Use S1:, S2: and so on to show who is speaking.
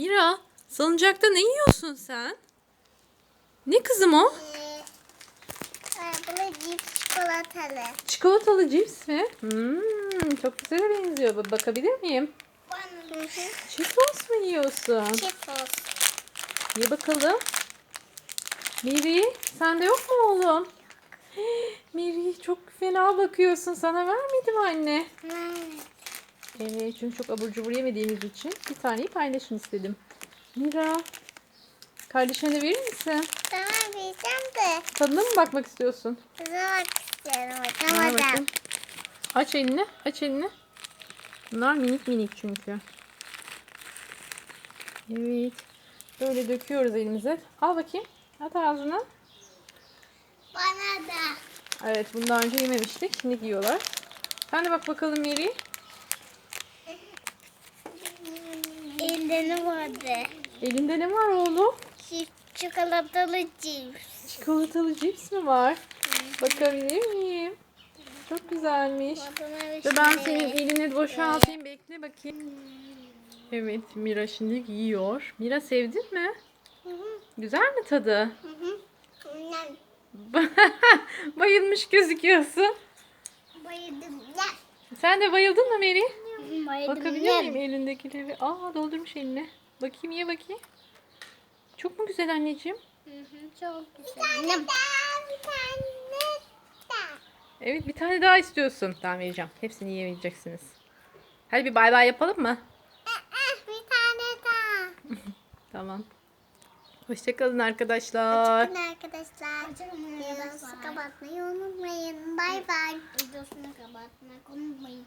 S1: Mira, salıncakta ne yiyorsun sen? Ne kızım o?
S2: Ee, bunu cips çikolatalı.
S1: Çikolatalı cips mi? Hmm, çok güzel benziyor. Ba- Bakabilir miyim?
S2: Hı.
S1: Cheetos mu yiyorsun?
S2: Cheetos.
S1: Ye bakalım. Miri, sende yok mu oğlum? Miri çok fena bakıyorsun. Sana vermedi mi anne? Evet çünkü çok abur cubur yemediğimiz için bir taneyi paylaşın istedim. Mira, kardeşine verir misin?
S2: Tamam vereceğim de.
S1: Tadına mı bakmak istiyorsun?
S2: Kızmak istiyorum
S1: Ver
S2: hocam.
S1: Aç elini, aç elini. Bunlar minik minik çünkü. Evet. Böyle döküyoruz elimize. Al bakayım. At ağzına.
S2: Bana da.
S1: Evet bunu daha önce yememiştik. Şimdi yiyorlar. Sen de bak bakalım Meri.
S2: Elde ne vardı?
S1: Elinde ne var oğlum?
S2: Cips, çikolatalı cips.
S1: Çikolatalı cips mi var? Bakabilir miyim? Çok güzelmiş. Ve ben senin elini boşaltayım. Bekle bakayım. Evet Mira şimdi yiyor. Mira sevdin mi?
S2: Hı hı,
S1: Güzel mi tadı?
S2: hı hı. Bundan
S1: Bayılmış gözüküyorsun.
S2: bayıldım.
S1: Sen de bayıldın mı Meri?
S2: Bayıldım.
S1: Bakabilir miyim elindekileri? Aa doldurmuş eline. Bakayım ye bakayım. Çok mu güzel anneciğim?
S2: Hı hı, çok güzel. Bir tane daha, bir tane daha.
S1: Evet bir tane daha istiyorsun. Tamam vereceğim. Hepsini yiyemeyeceksiniz. Hadi bir bay bay yapalım mı?
S2: Bir tane daha.
S1: Tamam. Hoşçakalın arkadaşlar.
S2: Bakın arkadaşlar. Videomuzu kapatmayı unutmayın. Bay bay. Videosunu kapatmayı unutmayın.